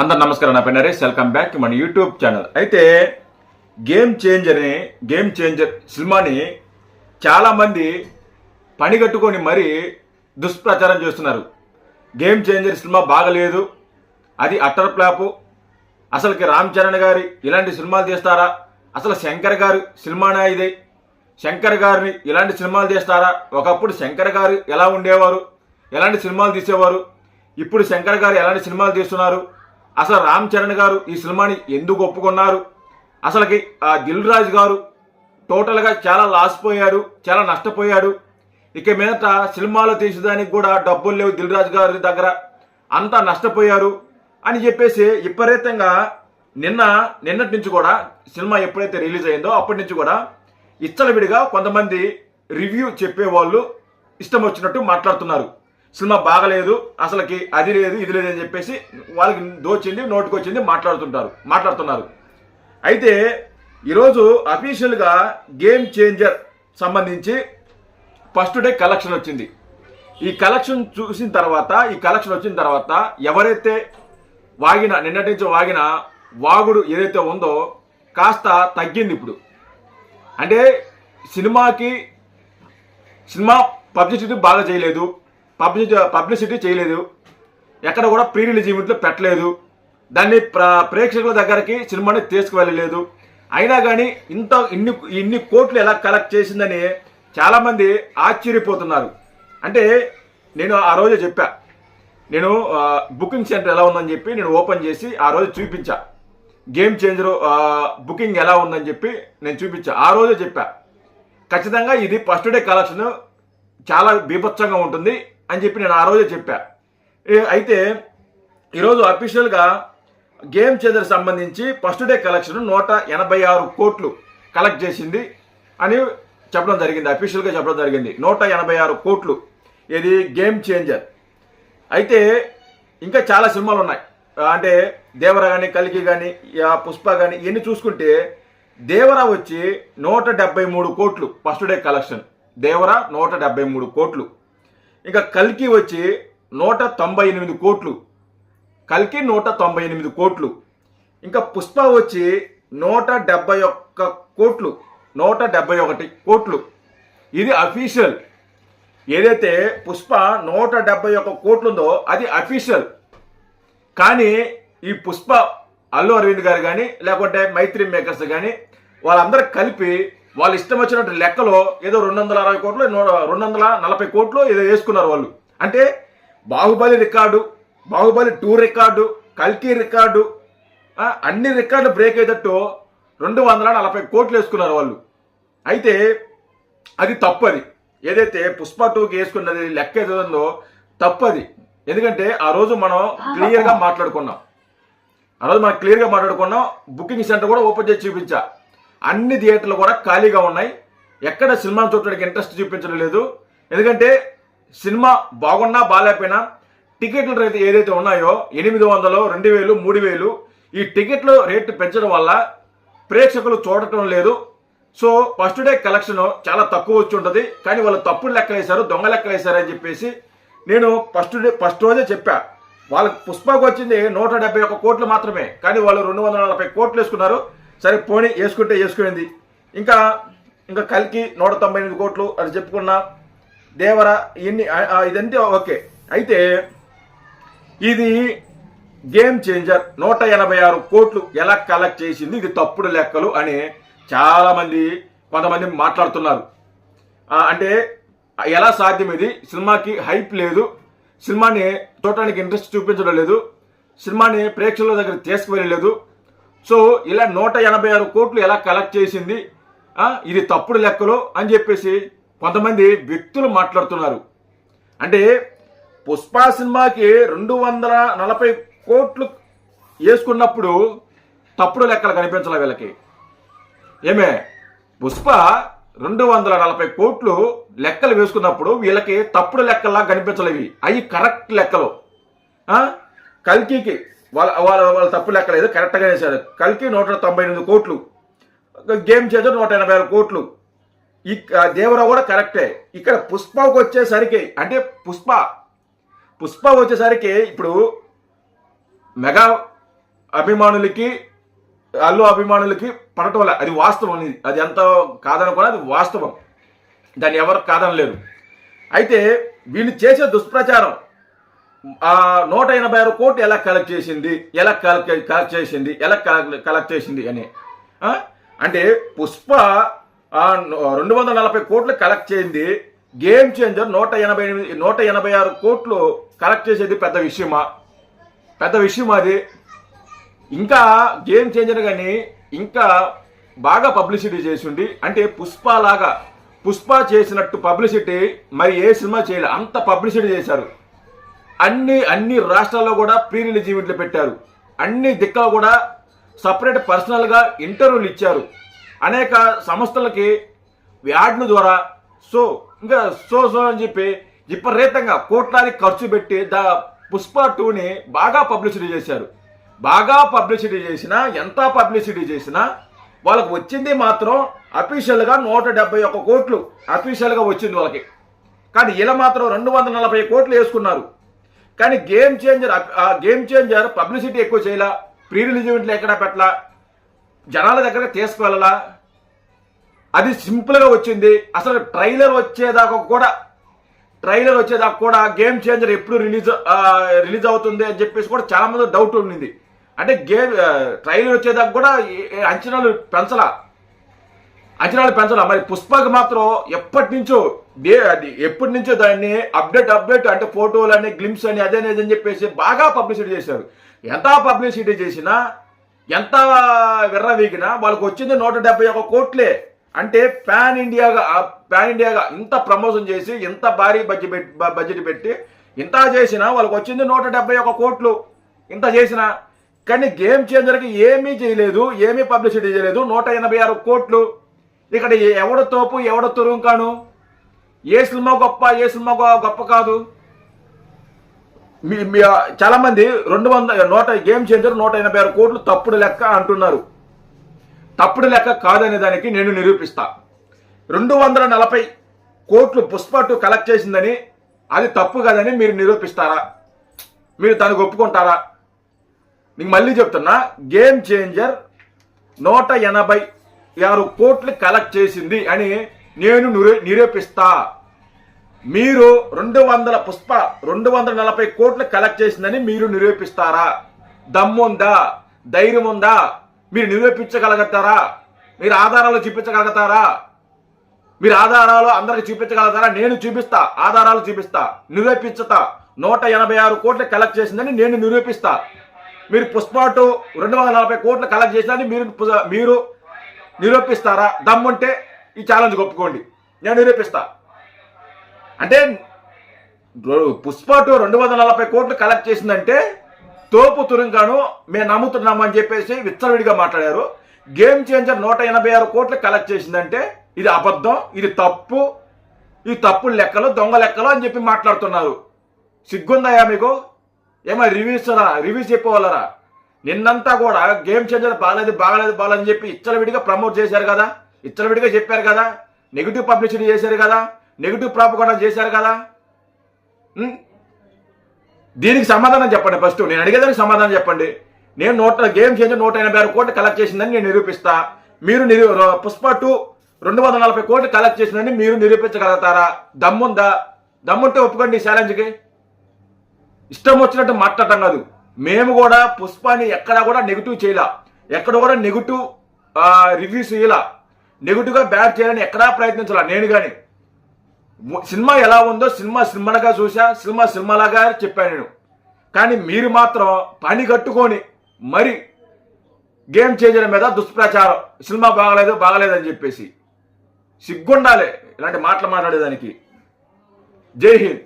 అందరు నమస్కారం నా పేరు నరేష్. వెల్కమ్ బ్యాక్ టు మన యూట్యూబ్ ఛానల్ అయితే గేమ్ చేంజర్ని గేమ్ చేంజర్ సినిమాని చాలామంది పనిగట్టుకొని మరీ దుష్ప్రచారం చేస్తున్నారు. గేమ్ చేంజర్ సినిమా బాగలేదు. అది అట్టర్ ప్లాపు అసలుకి రామ్ చరణ్ గారి ఇలాంటి సినిమాలు తీస్తారా? అసలు శంకర్ గారు సినిమానా ఇది శంకర్ గారిని ఇలాంటి సినిమాలు తీస్తారా? ఒకప్పుడు శంకర్ గారు ఎలా ఉండేవారు? ఎలాంటి సినిమాలు తీసేవారు? ఇప్పుడు శంకర్ గారు ఎలాంటి సినిమాలు తీస్తున్నారు? అసలు రామ్ చరణ్ గారు ఈ సినిమాని ఎందుకు ఒప్పుకున్నారు? అసలుకి ఆ దిల్ రాజు గారు టోటల్గా చాలా లాస్ పోయాడు చాలా నష్టపోయాడు. ఇక మీదట సినిమాలు తీసేదానికి కూడా డబ్బులు లేవు దిల్ రాజు గారి దగ్గర. అంతా నష్టపోయారు అని చెప్పేసి విపరీతంగా నిన్న నిన్నటి నుంచి కూడా సినిమా ఎప్పుడైతే రిలీజ్ అయిందో అప్పటి నుంచి కూడా ఇచ్చలవిడిగా కొంతమంది రివ్యూ చెప్పేవాళ్ళు ఇష్టం వచ్చినట్టు మాట్లాడుతున్నారు. సినిమా బాగలేదు అసలుకి అది లేదు ఇది లేదు అని చెప్పేసి వాళ్ళకి దోచింది నోటుకొచ్చింది వచ్చింది మాట్లాడుతుంటారు మాట్లాడుతున్నారు. అయితే ఈరోజు అఫీషియల్గా గేమ్ చేంజర్ సంబంధించి ఫస్ట్ డే కలెక్షన్ వచ్చింది. ఈ కలెక్షన్ చూసిన తర్వాత ఈ కలెక్షన్ వచ్చిన తర్వాత ఎవరైతే వాగిన నిన్నటి నుంచి వాగిన వాగుడు ఏదైతే ఉందో కాస్త తగ్గింది ఇప్పుడు. అంటే సినిమాకి సినిమా పబ్లిసిటీ బాగా చేయలేదు. పబ్లిసిటీ పబ్లిసిటీ చేయలేదు. ఎక్కడ కూడా ప్రీ రిలీజ్ ఈవెంట్లు పెట్టలేదు. దాన్ని ప్ర ప్రేక్షకుల దగ్గరికి సినిమాని తీసుకువెళ్ళలేదు. అయినా కానీ ఇంత ఇన్ని ఇన్ని కోట్లు ఎలా కలెక్ట్ చేసిందని చాలామంది ఆశ్చర్యపోతున్నారు. అంటే నేను ఆ రోజే చెప్పా. నేను బుకింగ్ సెంటర్ ఎలా ఉందని చెప్పి నేను ఓపెన్ చేసి ఆ రోజు చూపించా. గేమ్ చేంజర్ బుకింగ్ ఎలా ఉందని చెప్పి నేను చూపించా. ఆ రోజే చెప్పా. ఖచ్చితంగా ఇది ఫస్ట్ డే కలెక్షన్ చాలా బీభత్సంగా ఉంటుంది. అని చెప్పి నేను ఆ రోజే చెప్పా. అయితే ఈరోజు అఫీషియల్గా గేమ్ చేంజర్ సంబంధించి ఫస్ట్ డే కలెక్షన్ నూట ఎనభై ఆరు కోట్లు కలెక్ట్ చేసింది అని చెప్పడం జరిగింది అఫీషియల్గా చెప్పడం జరిగింది. నూట ఎనభై ఆరు కోట్లు ఇది గేమ్ చేంజర్. అయితే ఇంకా చాలా సినిమాలు ఉన్నాయి. అంటే దేవర కానీ కలికి కానీ పుష్ప కానీ ఇవన్నీ చూసుకుంటే దేవరా వచ్చి నూట డెబ్బై మూడు కోట్లు ఫస్ట్ డే కలెక్షన్. దేవర నూట డెబ్బై మూడు కోట్లు. ఇంకా కల్కి వచ్చి నూట తొంభై ఎనిమిది కోట్లు. కల్కి నూట తొంభై ఎనిమిది కోట్లు. ఇంకా పుష్ప వచ్చి నూట డెబ్బై ఒక్క కోట్లు. నూట డెబ్బై ఒకటి కోట్లు. ఇది అఫీషియల్. ఏదైతే పుష్ప నూట డెబ్బై ఒక్క కోట్లు ఉందో అది అఫీషియల్. కానీ ఈ పుష్ప అల్లు అరవింద్ గారు కానీ లేకుంటే మైత్రి మేకర్స్ కానీ వాళ్ళందరూ కలిపి వాళ్ళు ఇష్టం వచ్చినట్టు లెక్కలో ఏదో రెండు వందల అరవై కోట్లు రెండు వందల నలభై కోట్లు ఏదో వేసుకున్నారు వాళ్ళు. అంటే Baahubali record Baahubali two record కల్కి రికార్డు అన్ని రికార్డులు బ్రేక్ అయ్యేటట్టు రెండు వందల నలభై కోట్లు వేసుకున్నారు వాళ్ళు. అయితే అది తప్పది. ఏదైతే పుష్ప టూకి వేసుకున్నది లెక్క ఏదో ఉందో తప్పది. ఎందుకంటే ఆ రోజు మనం క్లియర్గా మాట్లాడుకున్నాం. ఆ రోజు మనం క్లియర్గా మాట్లాడుకున్నాం. బుకింగ్ సెంటర్ కూడా ఓపెన్ చేసి చూపించా. అన్ని థియేటర్లు కూడా ఖాళీగా ఉన్నాయి. ఎక్కడ సినిమా చూడడానికి ఇంట్రెస్ట్ చూపించడం లేదు. ఎందుకంటే సినిమా బాగున్నా బాగాలేకపోయినా టికెట్ల రేటు ఏదైతే ఉన్నాయో ఎనిమిది వందలు రెండు వేలు మూడు వేలు ఈ టికెట్లు రేటు పెంచడం వల్ల ప్రేక్షకులు చూడటం లేదు. సో ఫస్ట్ డే కలెక్షన్ చాలా తక్కువ వచ్చి ఉంటుంది. కానీ వాళ్ళు తప్పుడు లెక్కలు వేశారు దొంగ లెక్కలు వేశారు అని చెప్పేసి నేను ఫస్ట్ డే ఫస్ట్ రోజే చెప్పా. వాళ్ళకి పుష్పకు వచ్చింది నూట డెబ్బై ఒక్క కోట్లు మాత్రమే. కానీ వాళ్ళు రెండు వందల నలభై కోట్లు వేసుకున్నారు. సరే పోనీ వేసుకుంటే వేసుకునేది ఇంకా ఇంకా కలికి నూట తొంభై ఎనిమిది కోట్లు అది చెప్పుకున్నా దేవర ఇన్ని ఇదంటే ఓకే. అయితే ఇది గేమ్ చేంజర్. నూట ఎనభై ఆరు కోట్లు ఎలా కలెక్ట్ చేసింది? ఇది తప్పుడు లెక్కలు అని చాలామంది కొంతమంది మాట్లాడుతున్నారు. అంటే ఎలా సాధ్యం ఇది? సినిమాకి హైప్ లేదు. సినిమాని చూడటానికి ఇంట్రెస్ట్ చూపించడం లేదు. సినిమాని ప్రేక్షకుల దగ్గర తీసుకువెళ్ళలేదు. సో ఇలా నూట ఎనభై ఆరు కోట్లు ఎలా కలెక్ట్ చేసింది? ఇది తప్పుడు లెక్కలు అని చెప్పేసి కొంతమంది వ్యక్తులు మాట్లాడుతున్నారు. అంటే పుష్ప సినిమాకి రెండు వందల నలభై కోట్లు వేసుకున్నప్పుడు తప్పుడు లెక్కలు కనిపించాలి వీళ్ళకి. ఏమే? పుష్ప రెండు వందల నలభై కోట్లు లెక్కలు వేసుకున్నప్పుడు వీళ్ళకి తప్పుడు లెక్కల్లా కనిపించలేవి. అవి కరెక్ట్ లెక్కలు. కల్కీకి వాళ్ళ వాళ్ళ వాళ్ళ తప్పు లెక్కలేదు కరెక్ట్గా వేశారు కలిపి నూట తొంభై ఎనిమిది కోట్లు. గేమ్ చేజర్ నూట ఎనభై ఆరు కోట్లు. ఈ దేవరావు కూడా కరెక్టే ఇక్కడ పుష్పకు వచ్చేసరికి అంటే పుష్ప పుష్ప వచ్చేసరికి ఇప్పుడు మెగా అభిమానులకి అల్లు అభిమానులకి పడటం వల్ల అది వాస్తవం. ఇది. అది ఎంత కాదనుకున్నా అది వాస్తవం. దాన్ని ఎవరు కాదనలేరు. అయితే వీళ్ళు చేసే దుష్ప్రచారం ఆ నూట ఎనభై ఆరు కోట్లు ఎలా కలెక్ట్ చేసింది? ఎలా కలెక్ట్ కలెక్ట్ చేసింది? ఎలా కలెక్ట్ కలెక్ట్ చేసింది అని. అంటే పుష్ప రెండు వందల నలభై కోట్లు కలెక్ట్ చేయింది. గేమ్ చేంజర్ నూట ఎనభై ఎనిమిది నూట ఎనభై ఆరు కోట్లు కలెక్ట్ చేసేది పెద్ద విషయమా? పెద్ద విషయం అది? ఇంకా గేమ్ చేంజర్ కానీ ఇంకా బాగా పబ్లిసిటీ చేసిండి అంటే పుష్ప లాగా పుష్ప చేసినట్టు పబ్లిసిటీ మరి ఏ సినిమా చేయలే. అంత పబ్లిసిటీ చేశారు. అన్ని అన్ని రాష్ట్రాల్లో కూడా ప్రీ రిలీజ్ ఈవెంట్లు పెట్టారు. అన్ని దిక్కలు కూడా సపరేట్ పర్సనల్గా ఇంటర్వ్యూలు ఇచ్చారు. అనేక సంస్థలకి యాడ్ల ద్వారా సో ఇంకా సో సో అని చెప్పి విపరీతంగా కోట్లాది ఖర్చు పెట్టి ద పుష్ప టూని బాగా పబ్లిసిటీ చేశారు. బాగా పబ్లిసిటీ చేసినా ఎంత పబ్లిసిటీ చేసినా వాళ్ళకి వచ్చింది మాత్రం అఫీషియల్గా నూట డెబ్బై ఒక్క కోట్లు. అఫీషియల్గా వచ్చింది వాళ్ళకి. కానీ ఇలా మాత్రం రెండు వందల నలభై కోట్లు వేసుకున్నారు. కానీ గేమ్ చేంజర్ ఆ గేమ్ చేంజర్ పబ్లిసిటీ ఎక్కువ చేయాల? ప్రీ రిలీజ్ ఈవెంట్లు ఎక్కడా పెట్టలా? జనాల దగ్గర తీసుకువెళ్ళలా? అది సింపుల్గా వచ్చింది. అసలు ట్రైలర్ వచ్చేదాకా కూడా ట్రైలర్ వచ్చేదాకా కూడా గేమ్ చేంజర్ ఎప్పుడు రిలీజ్ రిలీజ్ అవుతుంది అని చెప్పేసి కూడా చాలా మంది డౌట్ ఉండింది. అంటే గేమ్ ట్రైలర్ వచ్చేదాకా కూడా అంచనాలు పెంచలా? అంచనాలు పెంచాలా మరి పుష్పకి మాత్రం ఎప్పటి నుంచో ఎప్పటి నుంచో దాన్ని అప్డేట్ అప్డేట్ అంటే ఫోటోలు అని గ్లిమ్స్ అని అదే అని చెప్పేసి బాగా పబ్లిసిటీ చేశారు. ఎంత పబ్లిసిటీ చేసినా ఎంత విర్రవీగినా వాళ్ళకి వచ్చింది నూట డెబ్బై ఒక కోట్లే. అంటే ప్యాన్ ఇండియాగా ప్యాన్ ఇండియాగా ఇంత ప్రమోషన్ చేసి ఇంత భారీ బడ్జెట్ బడ్జెట్ పెట్టి ఇంత చేసినా వాళ్ళకి వచ్చింది నూట డెబ్బై ఒక కోట్లు. ఇంత చేసినా. కానీ గేమ్ చేంజర్కి ఏమీ చేయలేదు ఏమీ పబ్లిసిటీ చేయలేదు నూట ఎనభై ఆరు కోట్లు. ఇక్కడ ఎవడ తోపు ఎవడ తురుంకాను? ఏ సినిమా గొప్ప ఏ సినిమా గొప్ప కాదు. మీ మీ చాలా మంది రెండు వందల నూట గేమ్ చేంజర్ నూట ఎనభై ఆరు కోట్లు తప్పుడు లెక్క అంటున్నారు. తప్పుడు లెక్క కాదనే దానికి నేను నిరూపిస్తా. రెండు వందల నలభై కోట్లు పుష్ప టూ కలెక్ట్ చేసిందని అది తప్పు కాదని మీరు నిరూపిస్తారా? మీరు దానికి ఒప్పుకుంటారా? నీకు మళ్ళీ చెప్తున్నా గేమ్ చేంజర్ నూట ఎనభై ఆరు కోట్లు కలెక్ట్ చేసింది అని నేను నిరూపిస్తా. మీరు రెండు వందల పుష్ప రెండు వందల నలభై కోట్లు కలెక్ట్ చేసిందని మీరు నిరూపిస్తారా? దమ్ముందా? ధైర్యం ఉందా మీరు నిరూపించగలుగుతారా? మీరు ఆధారాలు చూపించగలుగుతారా? మీరు ఆధారాలు అందరికి చూపించగలుగుతారా? నేను చూపిస్తా ఆధారాలు చూపిస్తా నిరూపించుతా. నూట ఎనభై ఆరు కోట్లు కలెక్ట్ చేసిందని నేను నిరూపిస్తా. మీరు పుష్ప టూ రెండు వందల నలభై కోట్లు కలెక్ట్ చేసిందని మీరు మీరు నిరూపిస్తారా? దమ్ముంటే ఈ ఛాలెంజ్ ఒప్పుకోండి. నేను నిరూపిస్తా. అంటే రో- పుష్ప టూ రెండు వందల నలభై కోట్లు కలెక్ట్ చేసిందంటే తోపు తురంగాను మేము నమ్ముతున్నాము అని చెప్పేసి విచ్చలవిడిగా మాట్లాడారు. గేమ్ చేంజర్ నూట ఎనభై ఆరు కోట్లు కలెక్ట్ చేసిందంటే ఇది అబద్ధం ఇది తప్పు ఈ తప్పు లెక్కలు దొంగ లెక్కలు అని చెప్పి మాట్లాడుతున్నారు. సిగ్గుందాయా మీకు? ఏమో రివ్యూస్ రివ్యూస్ చెప్పేవాళ్ళరా? నిన్నంతా కూడా గేమ్ చేంజర్ బాగాలేదు బాగాలేదు బాగాలేదు అని చెప్పి ఇచ్చలవిడిగా ప్రమోట్ చేశారు కదా? ఇచ్చలవిడిగా చెప్పారు కదా? నెగిటివ్ పబ్లిసిటీ చేశారు కదా? నెగిటివ్ ప్రాపకుండా చేశారు కదా? దీనికి సమాధానం చెప్పండి ఫస్ట్. నేను అడిగేదానికి సమాధానం చెప్పండి. నేను నూట గేమ్ చేంజ్ నూట ఎనభై ఆరు కోట్లు కలెక్ట్ చేసిందని నేను నిరూపిస్తా. మీరు నిరూ పుష్ప టూ రెండు వందల నలభై కోట్లు కలెక్ట్ చేసిందని మీరు నిరూపించగలుగుతారా? దమ్ముందా? దమ్ముంటే ఒప్పుకోండి ఈ ఛాలెంజ్కి ఇష్టం వచ్చినట్టు మాట్లాడటం కాదు. మేము కూడా పుష్పాని ఎక్కడా కూడా నెగిటివ్ చేయలా. ఎక్కడ కూడా నెగిటివ్ రివ్యూస్ ఇయ్యలా. నెగిటివ్గా బ్యాడ్ చేయాలని ఎక్కడా ప్రయత్నించాల నేను కానీ సినిమా ఎలా ఉందో సినిమా సినిమాగా చూసా సినిమా సినిమాలాగా చెప్పాను నేను. కానీ మీరు మాత్రం పని కట్టుకొని మరి గేమ్ చేంజర్ మీద దుష్ప్రచారం. సినిమా బాగలేదు బాగలేదు అని చెప్పేసి. సిగ్గుండాలి ఇలాంటి మాటలు మాట్లాడేదానికి. జై హింద్.